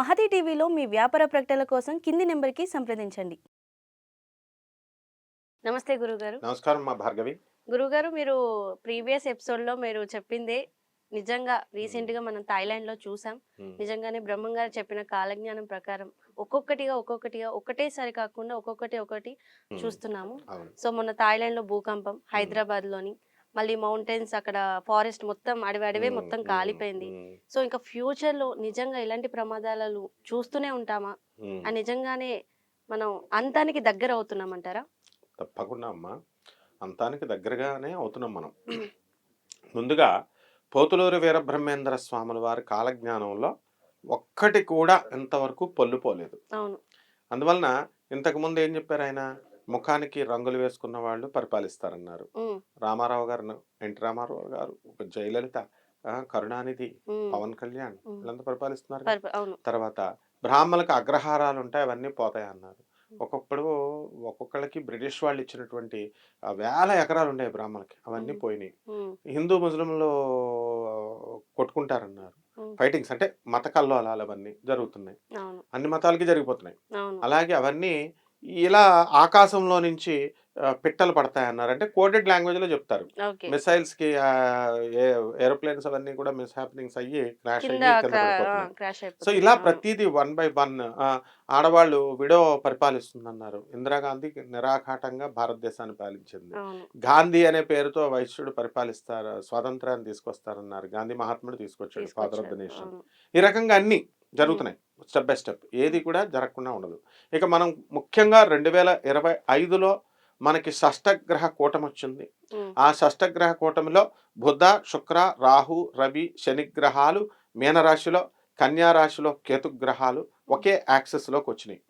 మహతి టీవీలో మీ వ్యాపార ప్రకటనల కోసం కింది నెంబర్కి సంప్రదించండి. నమస్తే గురుగారు. నమస్కారం మా భార్గవి. గురుగారు మీరు ప్రీవియస్ ఎపిసోడ్లో మీరు చెప్పిందే నిజంగా రీసెంట్గా మనం థాయిలాండ్లో చూసాం. ఉమ్, నిజంగానే బ్రహ్మం గారు చెప్పిన కాలజ్ఞానం ప్రకారం ఒక్కొక్కటిగా ఒక్కొక్కటిగా ఒకటేసారి కాకుండా ఒక్కొక్కటి ఒకటి చూస్తున్నాము. సో మొన్న థాయిలాండ్లో భూకంపం హైదరాబాద్లోని మళ్ళీ మౌంటైన్స్ అక్కడ ఫారెస్ట్ మొత్తం అడవి అడవే మొత్తం కాలిపోయింది. సో ఇంకా ఫ్యూచర్లో నిజంగా ఇలాంటి ప్రమాదాలు చూస్తూనే ఉంటామా. ఆ నిజంగానే మనం అంతానికి దగ్గర అవుతున్నామంటారా తప్పకుండా అమ్మా. అంతానికి దగ్గరగానే అవుతున్నాం మనం. ముందుగా పోతులూరి వీరబ్రహ్మేంద్ర స్వాముల వారి కాలజ్ఞానంలో ఒక్కటి కూడా ఇంతవరకు పొల్లుపోలేదు అవును. అందువలన ఇంతకుముందు ఏం చెప్పారు ఆయన? ముఖానికి రంగులు వేసుకున్న వాళ్ళు పరిపాలిస్తారన్నారు. రామారావు గారు ఎన్టీ రామారావు గారు జయలలిత ఆ, కరుణానిధి పవన్ కళ్యాణ్. వీళ్ళంతా పరిపాలిస్తున్నారు తర్వాత బ్రాహ్మణులకు అగ్రహారాలు ఉంటాయి అవన్నీ పోతాయి అన్నారు ఒక్కొక్కడు ఒక్కొక్కళ్ళకి బ్రిటిష్ వాళ్ళు ఇచ్చినటువంటి వేల ఎకరాలు ఉన్నాయి బ్రాహ్మణులకి. అవన్నీ. పోయినాయి. హిందూ ముస్లింలు కొట్టుకుంటారన్నారు. ఫైటింగ్స్ అంటే మత కల్లోలాలు అవన్నీ జరుగుతున్నాయి అన్ని మతాలకి జరిగిపోతున్నాయి. అలాగే అవన్నీ ఇలా ఆకాశంలో నుంచి పిట్టలు పడతాయన్నారు. అంటే కోడెడ్ లాంగ్వేజ్లో చెప్తారు మిసైల్స్కి ఏరోప్లేన్స్ అవన్నీ కూడా మిస్ హ్యాపెనింగ్స్ అయ్యి క్రాష్ అయ్యి సో ఇలా ప్రతిదీ వన్ బై వన్ ఆడవాళ్ళు విడో పరిపాలిస్తుందన్నారు. ఇందిరాగాంధీ నిరాఘాటంగా భారతదేశాన్ని పాలించింది. గాంధీ అనే పేరుతో వైశ్యుడు పరిపాలిస్తారు స్వాతంత్రాన్ని తీసుకొస్తారన్నారు. గాంధీ మహాత్ముడు తీసుకొచ్చాడు ఫాదర్ ఆఫ్ ద. నేషన్. ఈ రకంగా అన్ని జరుగుతున్నాయి. స్టెప్ బై స్టెప్ ఏది కూడా జరగకుండా ఉండదు. ఇక మనం ముఖ్యంగా రెండు వేల ఇరవై ఐదులో మనకి షష్టగ్రహ కూటమి వచ్చింది. ఆ షష్టగ్రహ కూటమిలో బుధ శుక్ర రాహు రవి శని గ్రహాలు మీనరాశిలో కన్యా రాశిలో కేతు గ్రహాలు ఒకే యాక్సెస్లోకి వచ్చినాయి.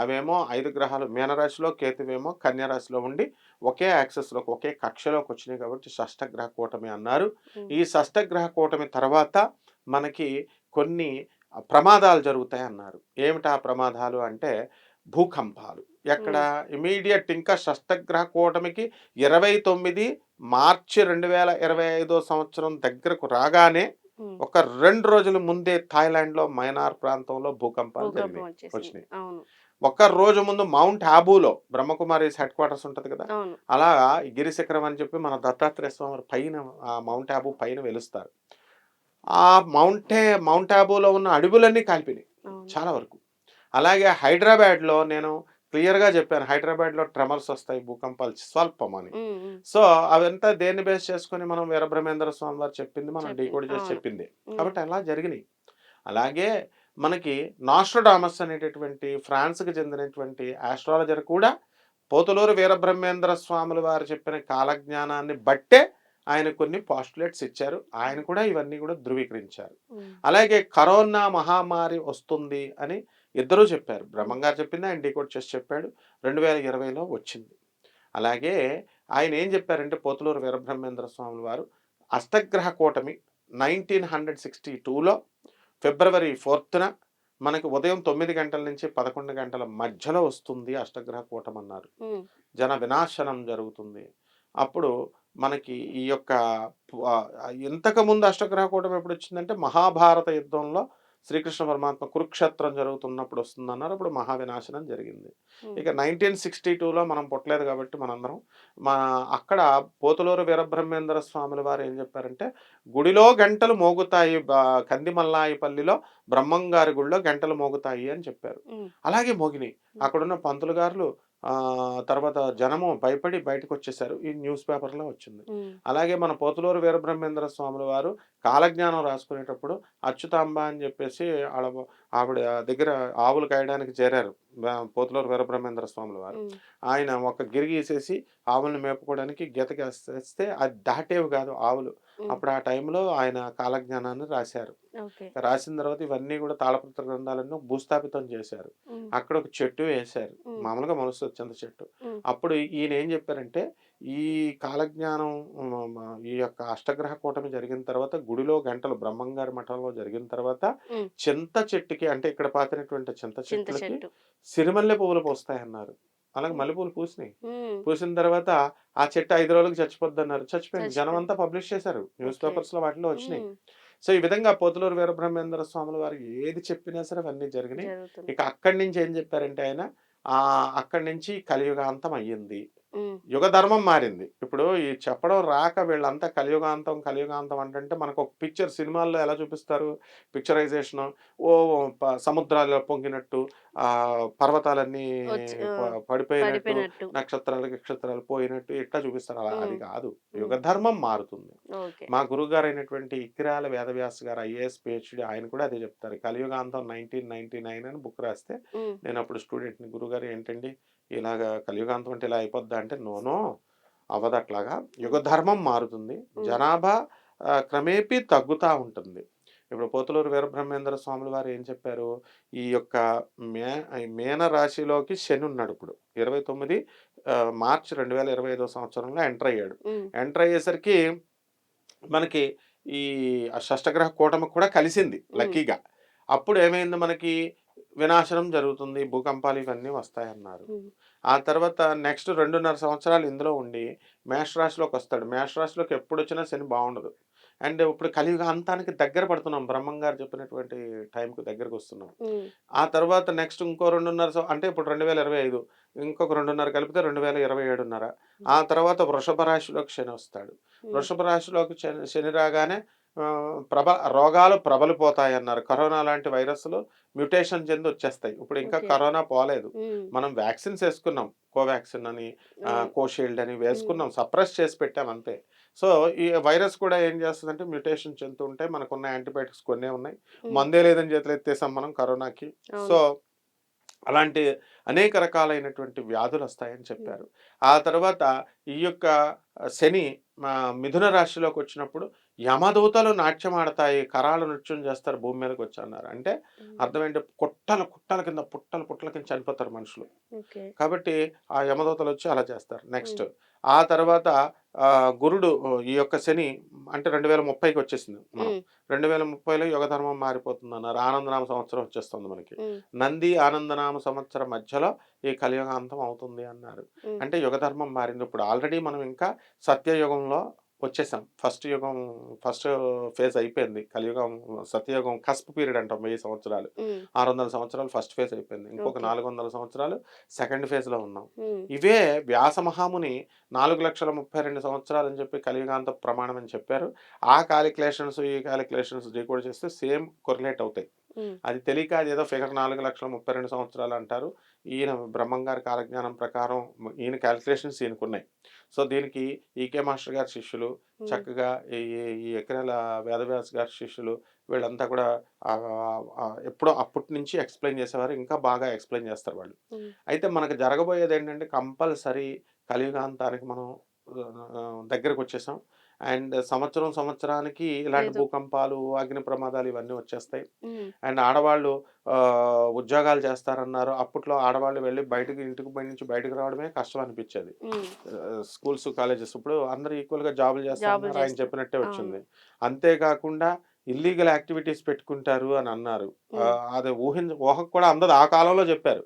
అవేమో ఐదు గ్రహాలు మీనరాశిలో కేతువేమో కన్యా రాశిలో ఉండి ఒకే యాక్సెస్లోకి ఒకే కక్షలోకి వచ్చినాయి కాబట్టి షష్టగ్రహ కూటమి అన్నారు. ఈ షష్టగ్రహ కూటమి తర్వాత మనకి కొన్ని ప్రమాదాలు జరుగుతాయి అన్నారు. ఏమిటా ప్రమాదాలు అంటే భూకంపాలు. ఎక్కడ ఇమీడియట్ ఇంకా షష్టగ్రహ కూటమికి ఇరవై తొమ్మిది మార్చి రెండు వేల ఇరవై ఐదో సంవత్సరం దగ్గరకు రాగానే. ఒక రెండు రోజుల ముందే థాయిలాండ్లో మైనార్ ప్రాంతంలో భూకంపాలు భూకంపం జరిగినాయి వచ్చినాయి. ఒక రోజు ముందు మౌంట్ ఆబూలో బ్రహ్మకుమారి హెడ్ క్వార్టర్స్ ఉంటది కదా అలా గిరిశిఖరం అని చెప్పి మన దత్తాత్రేయ స్వామి పైన ఆ మౌంట్ ఆబూ పైన వెలుస్తారు. ఆ మౌంటే మౌంట్ ఆబూలో ఉన్న అడవులన్నీ కాల్పినాయి అవును. చాలా వరకు. అలాగే హైదరాబాద్లో నేను క్లియర్గా చెప్పాను హైదరాబాద్లో ట్రెమర్స్ వస్తాయి భూకంపాలు స్వల్పం అని. సో అవంతా దేన్ని బేస్ చేసుకొని మనం వీరబ్రహ్మేంద్ర స్వామి వారు చెప్పింది మనం డీకోడ్ చేసి. చెప్పింది. కాబట్టి అలా జరిగినాయి. అలాగే మనకి నాస్ట్రోడామస్ అనేటటువంటి ఫ్రాన్స్కి చెందినటువంటి ఆస్ట్రాలజర్ కూడా పోతులూరు వీరబ్రహ్మేంద్ర స్వాముల వారు చెప్పిన కాలజ్ఞానాన్ని బట్టే ఆయన కొన్ని పాస్టులేట్స్ ఇచ్చారు. ఆయన కూడా ఇవన్నీ కూడా ధృవీకరించారు. అలాగే కరోనా మహమ్మారి వస్తుంది అని ఇద్దరూ చెప్పారు. బ్రహ్మంగారు చెప్పింది ఆయన డీకోడ్ చేసి చెప్పాడు. రెండు వేల ఇరవైలో వచ్చింది. అలాగే ఆయన ఏం చెప్పారంటే పోతులూరు వీరబ్రహ్మేంద్ర స్వాముల వారు అష్టగ్రహ కూటమి నైన్టీన్ హండ్రెడ్ సిక్స్టీ టూలో ఫిబ్రవరి ఫోర్త్న మనకి ఉదయం తొమ్మిది గంటల నుంచి పదకొండు గంటల మధ్యలో వస్తుంది అష్టగ్రహ కూటమి అన్నారు ఉమ్, జన వినాశనం జరుగుతుంది. అప్పుడు మనకి ఈ యొక్క ఇంతకుముందు అష్టగ్రహ కూటమి ఎప్పుడు వచ్చిందంటే మహాభారత యుద్ధంలో శ్రీకృష్ణ పరమాత్మ కురుక్షేత్రం జరుగుతున్నప్పుడు వస్తుందన్నారు. అప్పుడు మహావినాశనం జరిగింది. ఇక నైన్టీన్ సిక్స్టీ టూలో మనం పుట్టలేదు కాబట్టి మనందరం మా అక్కడ పోతులూరు వీరబ్రహ్మేంద్ర స్వాముల వారు ఏం చెప్పారంటే గుడిలో గంటలు మోగుతాయి కందిమల్లాయిపల్లిలో బ్రహ్మంగారి గుడిలో గంటలు మోగుతాయి అని చెప్పారు. అలాగే మోగినాయి. అక్కడున్న పంతులు గారులు తర్వాత జనము భయపడి బయటకు వచ్చేసారు ఈ న్యూస్ పేపర్లో వచ్చింది. అలాగే మన పోతులూరు వీరబ్రహ్మేంద్ర స్వాముల వారు కాలజ్ఞానం రాసుకునేటప్పుడు అచ్యుతాంబ అని చెప్పేసి ఆడ ఆవిడ దగ్గర ఆవులు కాయడానికి చేరారు. పోతులూరు వీరబ్రహ్మేంద్ర స్వాముల వారు. ఆయన ఒక గిరిగి వేసేసి ఆవులను మేపుకోవడానికి గీతకి వేస్తే అది దాటేవి కాదు ఆవులు. అప్పుడు ఆ టైంలో ఆయన కాలజ్ఞానాన్ని రాశారు. రాసిన తర్వాత ఇవన్నీ కూడా తాళపత్ర గ్రంథాలను భూస్థాపితం చేశారు. అక్కడ ఒక చెట్టు వేశారు. మామూలుగా మనుషులు చింత చెట్టు. అప్పుడు ఈయన ఏం చెప్పారంటే ఈ కాలజ్ఞానం ఈ యొక్క అష్టగ్రహ కూటమి జరిగిన తర్వాత గుడిలో గంటలు బ్రహ్మంగారి మఠంలో జరిగిన తర్వాత. చింత చెట్టుకి అంటే ఇక్కడ పాతినటువంటి చింత చెట్టులకి చెట్టు. సిరిమల్లె పువ్వులు పూస్తాయన్నారు. అలాగే మల్లెపూలు పూసినాయి. పూసిన తర్వాత ఆ చెట్టు ఐదు రోజులకు చచ్చిపోద్ది అన్నారు. చచ్చిపోయింది. జనం అంతా పబ్లిష్ చేశారు. న్యూస్. పేపర్స్లో వాటిలో వచ్చినాయి. సో ఈ విధంగా పోతులూరు వీరబ్రహ్మేంద్ర స్వాముల వారు ఏది చెప్పినా సరే అవన్నీ జరిగినాయి. ఇక అక్కడి నుంచి ఏం చెప్పారంటే ఆయన ఆ అక్కడి నుంచి కలియుగాంతం అయ్యింది. యుగ ధర్మం మారింది. ఇప్పుడు ఈ చెప్పడం రాక వీళ్ళంతా కలియుగాంతం కలియుగాంతం అంటే మనకు ఒక పిక్చర్ సినిమాల్లో ఎలా చూపిస్తారు? పిక్చరైజేషన్ ఓ సముద్రాలు పొంగినట్టు ఆ పర్వతాలన్నీ పడిపోయినట్టు నక్షత్రాలు నక్షత్రాలు పోయినట్టు ఇట్లా చూపిస్తారు? అలా అది. కాదు. యుగ ధర్మం మారుతుంది. మా గురువు గారు అయినటువంటి ఇక్రాల వేదవ్యాస్ గారు ఐఏఎస్ పిహెచ్డి ఆయన కూడా అదే చెప్తారు. కలియుగాంతం నైన్టీన్ నైన్టీ నైన్ అని బుక్ రాస్తే నేను అప్పుడు స్టూడెంట్ని గురుగారు ఏంటండి? ఇలాగా కలియుగాంతం అంటే ఇలా అయిపోద్దా అంటే నోనో అవ్వదు అట్లాగా యుగ ధర్మం మారుతుంది. జనాభా క్రమేపీ తగ్గుతూ ఉంటుంది. ఇప్పుడు పోతులూరు వీరబ్రహ్మేంద్ర స్వాముల వారు ఏం చెప్పారు? ఈ యొక్క మే మేన రాశిలోకి శని ఉన్నాడు ఇప్పుడు. ఇరవై తొమ్మిది మార్చి రెండు వేల ఇరవై ఐదో సంవత్సరంలో ఎంటర్ అయ్యాడు. ఎంటర్ అయ్యేసరికి మనకి ఈ షష్టగ్రహ కూటమి కూడా కలిసింది లక్కీగా. అప్పుడు ఏమైంది మనకి? వినాశనం జరుగుతుంది భూకంపాలు ఇవన్నీ వస్తాయన్నారు. ఆ తర్వాత నెక్స్ట్ రెండున్నర సంవత్సరాలు ఇందులో ఉండి మేష రాశిలోకి వస్తాడు. మేష రాశిలోకి ఎప్పుడు వచ్చినా శని బాగుండదు అండ్ ఇప్పుడు కలియుగ అంతానికి దగ్గర పడుతున్నాం. బ్రహ్మం గారు చెప్పినటువంటి టైంకి దగ్గరకు వస్తున్నాం. ఆ తర్వాత నెక్స్ట్ ఇంకో రెండున్నర అంటే ఇప్పుడు రెండు వేల ఇరవై ఐదు ఇంకొక రెండున్నర కలిపితే రెండు వేల ఇరవై ఏడున్నర. ఆ తర్వాత వృషభ రాశిలోకి శని వస్తాడు. వృషభ రాశిలోకి శని శని రాగానే ఆ, ప్రబ రోగాలు ప్రబలిపోతాయి అన్నారు కరోనా లాంటి వైరస్లు మ్యూటేషన్ చెంది వచ్చేస్తాయి. ఇప్పుడు ఇంకా. కరోనా పోలేదు. మనం వ్యాక్సిన్స్ వేసుకున్నాం. కోవాక్సిన్ అని. కోషీల్డ్ అని వేసుకున్నాం. సప్రెస్ చేసి పెట్టాం అంతే. సో ఈ వైరస్ కూడా ఏం చేస్తుందంటే మ్యూటేషన్ చెందుతూ ఉంటాయి మనకున్న యాంటీబయాటిక్స్ కొన్నే ఉన్నాయి. మందే లేదని చేతులు ఎత్తేసాం మనం కరోనాకి. సో అలాంటి అనేక రకాలైనటువంటి వ్యాధులు వస్తాయని చెప్పారు. ఆ తర్వాత ఈ యొక్క శని మా మిథున రాశిలోకి వచ్చినప్పుడు యమదూతలు నాట్యం ఆడతాయి కరాలు నృత్యం చేస్తారు భూమి మీదకి వచ్చి అన్నారు. అంటే అర్థం ఏంటి కుట్టల కుట్టల కింద పుట్టల పుట్టల కింద చనిపోతారు మనుషులు. కాబట్టి ఆ యమదూతలు వచ్చి అలా చేస్తారు. నెక్స్ట్ ఆ తర్వాత గురుడు ఈ యొక్క శని అంటే రెండు వేల ముప్పైకి వచ్చేసింది. రెండు వేల ముప్పైలో యుగ ధర్మం మారిపోతుంది అన్నారు ఆనందనామ సంవత్సరం వచ్చేస్తుంది మనకి. నంది ఆనందనామ సంవత్సరం మధ్యలో ఈ కలియుగాంతం అవుతుంది అన్నారు. అంటే యుగ ధర్మం మారింది ఇప్పుడు ఆల్రెడీ మనం ఇంకా సత్యయుగంలో వచ్చేసాం. ఫస్ట్ యుగం ఫస్ట్ ఫేజ్ అయిపోయింది. కలియుగం సత్యయుగం కస్ప్ పీరియడ్ అంటాం వెయ్యి సంవత్సరాలు. ఆరు వందల సంవత్సరాలు ఫస్ట్ ఫేజ్ అయిపోయింది. ఇంకొక. నాలుగు వందల సంవత్సరాలు సెకండ్ ఫేజ్లో ఉన్నాం. ఉమ్, ఇవే వ్యాస మహాముని నాలుగు లక్షల ముప్పై రెండు సంవత్సరాలు అని చెప్పి కలియుగాంత ప్రమాణం అని చెప్పారు. ఆ క్యాలిక్యులేషన్స్ ఈ క్యాలిక్యులేషన్స్ డీకోడ్ చేస్తే సేమ్ కొరిలేట్ అవుతాయి. అది తెలియక అది ఏదో ఫిగర్ నాలుగు లక్షల ముప్పై రెండు సంవత్సరాలు అంటారు. ఈయన బ్రహ్మంగారి కాలజ్ఞానం ప్రకారం ఈయన క్యాలిక్యులేషన్స్ ఈయనకున్నాయి. సో దీనికి ఈకే మాస్టర్ గారి శిష్యులు చక్కగా ఈ ఈ ఎకరాల వేదవ్యాస్ గారి శిష్యులు వీళ్ళంతా కూడా ఎప్పుడో అప్పటి నుంచి ఎక్స్ప్లెయిన్ చేసేవారు. ఇంకా బాగా ఎక్స్ప్లెయిన్ చేస్తారు వాళ్ళు. అయితే మనకు జరగబోయేది ఏంటంటే కంపల్సరీ కలియుగాంతానికి మనం దగ్గరకు వచ్చేసాం. అండ్ సంవత్సరం సంవత్సరానికి ఇలాంటి. భూకంపాలు అగ్ని ప్రమాదాలు ఇవన్నీ వచ్చేస్తాయి. అండ్ ఆడవాళ్ళు ఆ, ఉద్యోగాలు చేస్తారన్నారు. అప్పట్లో ఆడవాళ్ళు వెళ్ళి బయటకు ఇంటికి బయట నుంచి బయటకు రావడమే కష్టం అనిపించేది. స్కూల్స్ కాలేజెస్ ఇప్పుడు అందరూ ఈక్వల్గా జాబులు చేస్తారు. ఆయన. చెప్పినట్టే వచ్చింది. అంతేకాకుండా ఇల్లీగల్ యాక్టివిటీస్ పెట్టుకుంటారు అని అన్నారు. అది ఊహించ ఊహకు కూడా అందదు. ఆ కాలంలో చెప్పారు.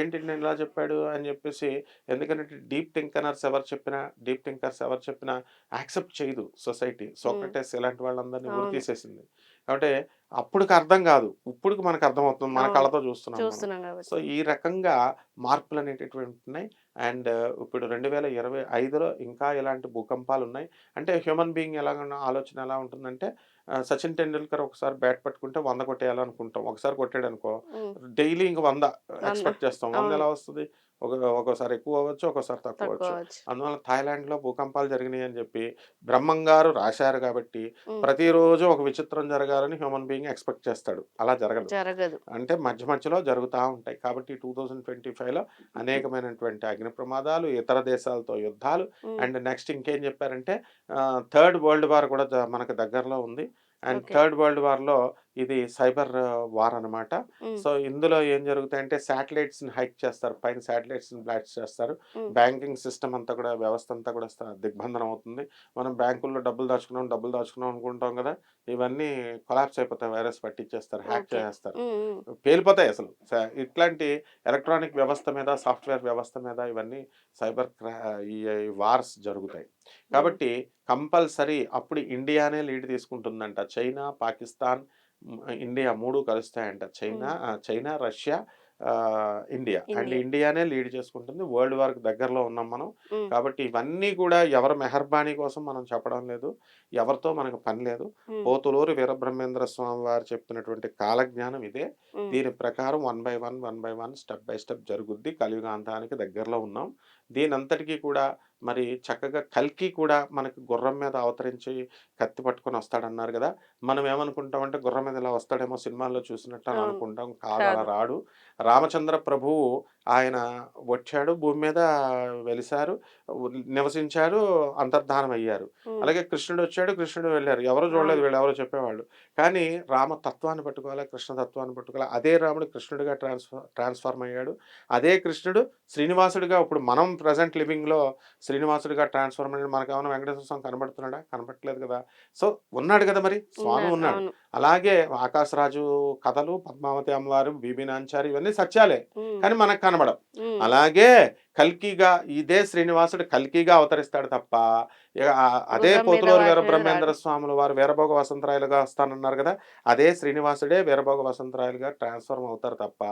ఏంటి నేను ఇలా చెప్పాడు అని చెప్పేసి ఎందుకంటే డీప్ థింకనర్స్ ఎవరు చెప్పినా డీప్ థింకర్స్ ఎవరు చెప్పినా యాక్సెప్ట్ చేయదు సొసైటీ. సోక్రటెస్ ఇలాంటి వాళ్ళందరినీ ఊరి. తీసేసింది. కాబట్టి అప్పుడుకి అర్థం కాదు. ఇప్పుడుకి మనకు అర్థం అవుతుంది మన. కళ్ళతో చూస్తున్నాం సో ఈ రకంగా మార్పులు అనేటటువంటి ఉన్నాయి అండ్ ఇప్పుడు రెండు వేల ఇరవై ఐదులో ఇంకా ఇలాంటి భూకంపాలు ఉన్నాయి? అంటే హ్యూమన్ బీయింగ్ ఎలా ఉన్న ఆలోచన ఎలా ఉంటుందంటే సచిన్ టెండూల్కర్ ఒకసారి బ్యాట్ పట్టుకుంటే వంద కొట్టేయాలనుకుంటాం. ఒకసారి కొట్టాడు అనుకో డైలీ ఇంక వంద ఎక్స్పెక్ట్ చేస్తాం. వంద. ఎలా వస్తుంది? ఒక ఒక్కోసారి ఎక్కువ అవ్వచ్చు ఒక్కోసారి తక్కువ అవ్వచ్చు. అందువల్ల థాయిలాండ్లో భూకంపాలు జరిగినాయి అని చెప్పి బ్రహ్మం గారు రాశారు కాబట్టి ప్రతిరోజు ఒక విచిత్రం జరగాలని హ్యూమన్ బీయింగ్ ఎక్స్పెక్ట్ చేస్తాడు. అలా జరగదు. జరగదు. అంటే మధ్య మధ్యలో జరుగుతూ ఉంటాయి. కాబట్టి టూ థౌజండ్ ట్వంటీ ఫైవ్లో అనేకమైనటువంటి అగ్ని ప్రమాదాలు ఇతర దేశాలతో యుద్ధాలు అండ్ నెక్స్ట్ ఇంకేం చెప్పారంటే థర్డ్ వరల్డ్ వార్ కూడా మనకు దగ్గరలో ఉంది. అండ్. థర్డ్ వరల్డ్ వార్లో ఇది సైబర్ వార్ అన్నమాట. ఉమ్, సో ఇందులో ఏం జరుగుతాయంటే శాటిలైట్స్ని హైక్ చేస్తారు. పైన శాటిలైట్స్ని బ్లాస్ట్ చేస్తారు. బ్యాంకింగ్ సిస్టమ్ అంతా కూడా వ్యవస్థ అంతా కూడా దిగ్బంధనం అవుతుంది. మనం బ్యాంకుల్లో డబ్బులు దాచుకున్నాం డబ్బులు దాచుకున్నాం అనుకుంటాం కదా! ఇవన్నీ కొలాప్స్ అయిపోతాయి వైరస్ పట్టించేస్తారు హ్యాక్. చేస్తారు పేలిపోతాయి అసలు. ఇట్లాంటి ఎలక్ట్రానిక్ వ్యవస్థ మీద సాఫ్ట్వేర్ వ్యవస్థ మీద ఇవన్నీ సైబర్ క్రా ఈ వార్స్ జరుగుతాయి. కాబట్టి కంపల్సరీ అప్పుడు ఇండియానే లీడ్ తీసుకుంటుందంట. చైనా పాకిస్తాన్ ఇండియా మూడు కలుస్తాయంట. China China Russia India. And India. ఇండియానే lead చేసుకుంటుంది. వరల్డ్ వార్కి దగ్గరలో ఉన్నాం మనం. కాబట్టి ఇవన్నీ కూడా ఎవరి మెహర్బానీ కోసం మనం చెప్పడం లేదు. ఎవరితో మనకు పని లేదు. పోతులూరు వీరబ్రహ్మేంద్ర స్వామి వారు చెప్తున్నటువంటి కాలజ్ఞానం ఇదే. దీని ప్రకారం one by one one by one step by step జరుగుద్ది కలియుగాంతానికి దగ్గరలో ఉన్నాం. దీని అంతటికీ కూడా మరి చక్కగా కల్కి కూడా మనకి గుర్రం మీద అవతరించి కత్తి పట్టుకొని వస్తాడన్నారు కదా! మనం ఏమనుకుంటామంటే గుర్రం మీద ఇలా వస్తాడేమో సినిమాల్లో చూసినట్టు అని. అనుకుంటాం. కాదు అలా. రాడు. రామచంద్ర ప్రభువు ఆయన వచ్చాడు భూమి మీద వెలిశారు నివసించారు అంతర్ధానం అయ్యారు. అలాగే కృష్ణుడు వచ్చాడు కృష్ణుడు వెళ్ళారు. ఎవరు చూడలేదు వీళ్ళు ఎవరో చెప్పేవాళ్ళు. కానీ రామ తత్వాన్ని పట్టుకోవాలి కృష్ణ తత్వాన్ని పట్టుకోవాలి? అదే రాముడు కృష్ణుడిగా ట్రాన్స్ఫర్ ట్రాన్స్ఫార్మ్ అయ్యాడు. అదే కృష్ణుడు శ్రీనివాసుడిగా ఇప్పుడు మనం ప్రజెంట్ లివింగ్లో శ్రీనివాసుడిగా ట్రాన్స్ఫార్మ్ అయ్యాడు. మనకు ఏమైనా వెంకటేశ్వర స్వామి కనబడుతున్నాడా? కనబడట్లేదు కదా! సో ఉన్నాడు కదా మరి? స్వామి ఉన్నాడు. అలాగే ఆకాశరాజు కథలు పద్మావతి అమ్మవారు బీబీ నాంచారి ఇవన్నీ సత్యాలే. కానీ మనకు కనబడం అలాగే కల్కిగా ఇదే శ్రీనివాసుడు కల్కిగా అవతరిస్తాడు తప్ప అదే పోతులూరు వీరబ్రహ్మేంద్ర రాడు. స్వాముల వారు వీరభోగ వసంతరాయలుగా వస్తానన్నారు కదా అదే శ్రీనివాసుడే వీరభోగ వసంతరాయలుగా ట్రాన్స్ఫర్మ్ అవుతారు తప్ప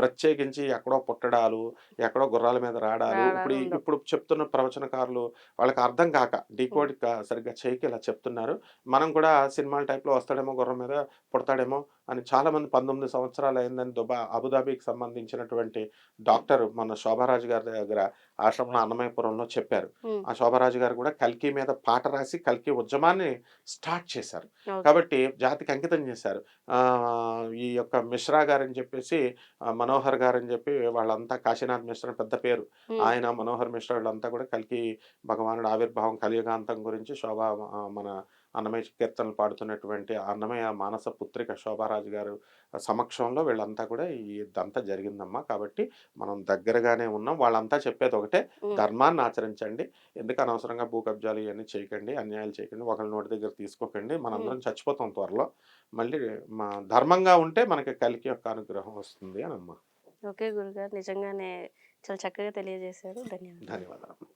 ప్రత్యేకించి ఎక్కడో పుట్టడాలు ఎక్కడో గుర్రాల మీద రాడాలు ఇప్పుడు. ఇప్పుడు చెప్తున్న ప్రవచనకారులు వాళ్ళకి అర్థం కాక డీకోడ్ సరిగ్గా చేయకి ఇలా చెప్తున్నారు మనం కూడా సినిమాల టైప్లో వస్తాడేమో గుర్రం మీద పుడతాడేమో అని చాలా మంది పంతొమ్మిది సంవత్సరాలు అయిందని దుబా అబుదాబికి సంబంధించినటువంటి డాక్టర్ మన శోభారాజు గారి దగ్గర ఆశ్రమంలో అన్నమయపురంలో చెప్పారు. ఆ శోభారాజు గారు కూడా కల్కి మీద పాట రాసి కల్కి ఉద్యమాన్ని స్టార్ట్ చేశారు. కాబట్టి జాతికి అంకితం చేశారు. ఆ, ఈ యొక్క మిశ్రా గారని చెప్పేసి మనోహర్ గారని చెప్పి వాళ్ళంతా కాశీనాథ్ మిశ్రా పెద్ద పేరు. ఆయన మనోహర్ మిశ్రా వాళ్ళంతా కూడా కలికి భగవానుడు ఆవిర్భావం కలియుగాంతం గురించి శోభా మన అన్నమయ్య కీర్తనలు పాడుతున్నటువంటి అన్నమయ్య మానస పుత్రిక శోభారాజు గారు సమక్షంలో వీళ్ళంతా కూడా ఈ ఇదంతా జరిగిందమ్మా. కాబట్టి మనం దగ్గరగానే ఉన్నాం. వాళ్ళంతా చెప్పేది ఒకటే ధర్మాన్ని ఆచరించండి. ఎందుకు అనవసరంగా భూ కబ్జాలు ఇవన్నీ చేయకండి అన్యాయాలు చేయకండి ఒకరి నోటి దగ్గర తీసుకోకండి. మనందరం చచ్చిపోతాం త్వరలో. మళ్ళీ మా ధర్మంగా ఉంటే మనకి కలికి యొక్క అనుగ్రహం వస్తుంది అని అమ్మా ఓకే గురుగారు. నిజంగానే చాలా చక్కగా తెలియజేశారు. ధన్యవాదాలు. ధన్యవాదాలు.